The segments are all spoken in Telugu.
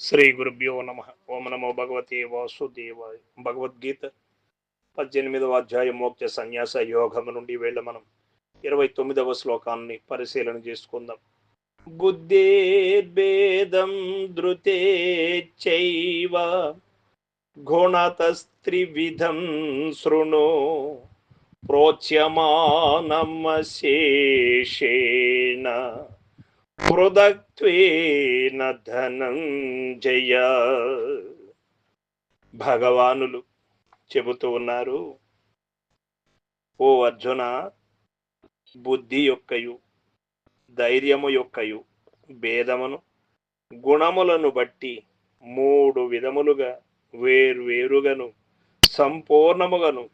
శ్రీ గురుభ్యో నమ. ఓం నమో భగవతే వాసుదేవాయ. భగవద్గీత పద్దెనిమిదవ అధ్యాయం మోక్ష సన్యాస యోగము నుండి వేళ మనం ఇరవై తొమ్మిదవ శ్లోకాన్ని పరిశీలన చేసుకుందాం. బుద్ధేర్భేదం ధృతే చైవ గుణతస్త్రివిధం శృణు ప్రోచ్యమానమశేషేణ పృథక్త్వేన ధనంజయ. భగవానులు చెబుతూ ఉన్నారు ఓ అర్జున బుద్ధి యొక్కయు ధైర్యము యొక్కయు భేదమును గుణములను బట్టి మూడు విధములుగా వేర్వేరుగను సంపూర్ణముగను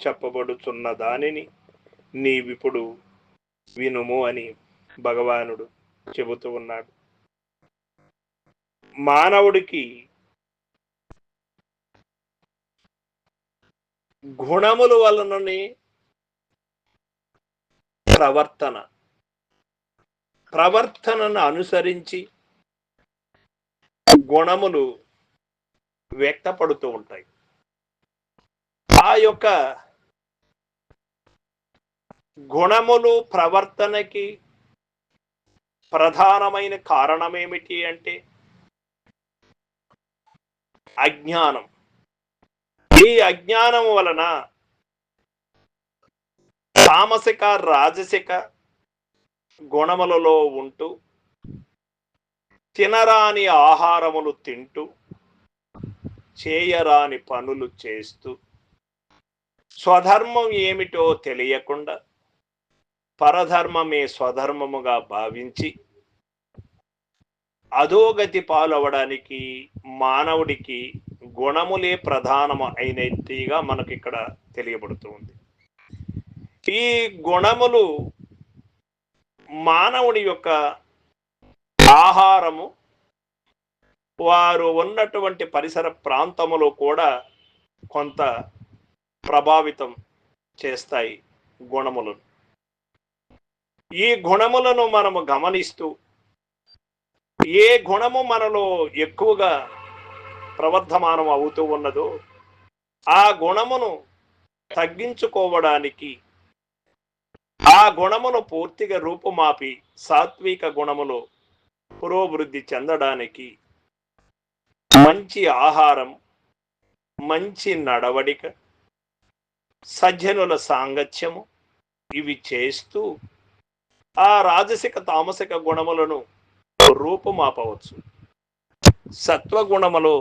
చెప్పబడుచున్న దానిని నీవిప్పుడు వినుము అని భగవానుడు చెబుతూ ఉన్నాడు. మానవుడికి గుణముల వలననే ప్రవర్తన. ప్రవర్తనను అనుసరించి గుణములు వ్యక్తపడుతూ ఉంటాయి. ఆ యొక్క గుణములు ప్రవర్తనకి ప్రధానమైన కారణం ఏమిటి అంటే అజ్ఞానం. ఈ అజ్ఞానం వలన తామసిక రాజసిక గుణములలో ఉంటూ తినరాని ఆహారములు తింటూ చేయరాని పనులు చేస్తూ స్వధర్మం ఏమిటో తెలియకుండా పరధర్మమే స్వధర్మముగా భావించి అధోగతి పాలవడానికి మానవుడికి గుణములే ప్రధానము అయినట్టుగా మనకి ఇక్కడ తెలియబడుతుంది. ఈ గుణములు మానవుడి యొక్క ఆహారము వారు ఉన్నటువంటి పరిసర ప్రాంతములో కూడా కొంత ప్రభావితం చేస్తాయి గుణములను. ఈ గుణములను మనము గమనిస్తూ ఏ గుణము మనలో ఎక్కువగా ప్రవర్ధమానం అవుతూ ఉన్నదో ఆ గుణమును తగ్గించుకోవడానికి ఆ గుణమును పూర్తిగా రూపుమాపి సాత్విక గుణములో పురోభివృద్ధి చెందడానికి మంచి ఆహారం మంచి నడవడిక సజ్జనుల సాంగత్యము ఇవి చేస్తూ ఆ రాజసిక తామసిక గుణములను రూపుమాపవచ్చు. సత్వగుణములు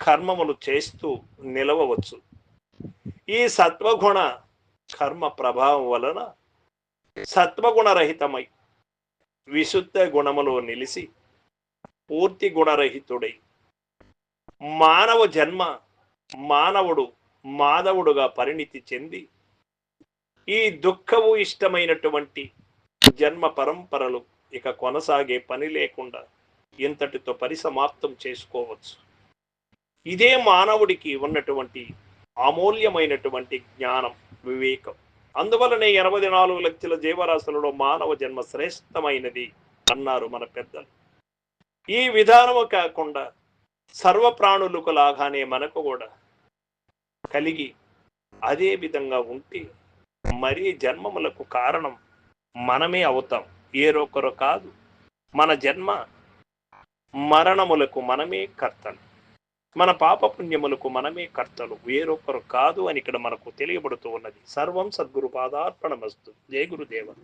కర్మములు చేస్తూ నిలవవచ్చు. ఈ సత్వగుణ కర్మ ప్రభావం వలన సత్వగుణరహితమై విశుద్ధ గుణములో నిలిచి పూర్తి గుణరహితుడై మానవ జన్మ మానవుడు మాధవుడుగా పరిణితి చెంది ఈ దుఃఖము ఇష్టమైనటువంటి జన్మ పరంపరలు ఇక కొనసాగే పని లేకుండా ఇంతటితో పరిసమాప్తం చేసుకోవచ్చు. ఇదే మానవుడికి ఉన్నటువంటి అమూల్యమైనటువంటి జ్ఞానం వివేకం. అందువలనే ఎనభై నాలుగు లక్షల జీవరాశులలో మానవ జన్మ శ్రేష్టమైనది అన్నారు మన పెద్దలు. ఈ విధానము కాకుండా సర్వ ప్రాణులకు లాగానే మనకు కూడా కలిగి అదే విధంగా ఉంటే మరీ జన్మములకు కారణం మనమే అవుతాం. ఏరొకరు కాదు. మన జన్మ మరణములకు మనమే కర్తలు. మన పాపపుణ్యములకు మనమే కర్తలు. వేరొకరు కాదు అని ఇక్కడ మనకు తెలియబడుతూ ఉన్నది. సర్వం సద్గురు పాదార్పణమస్తు. జయ గురుదేవ.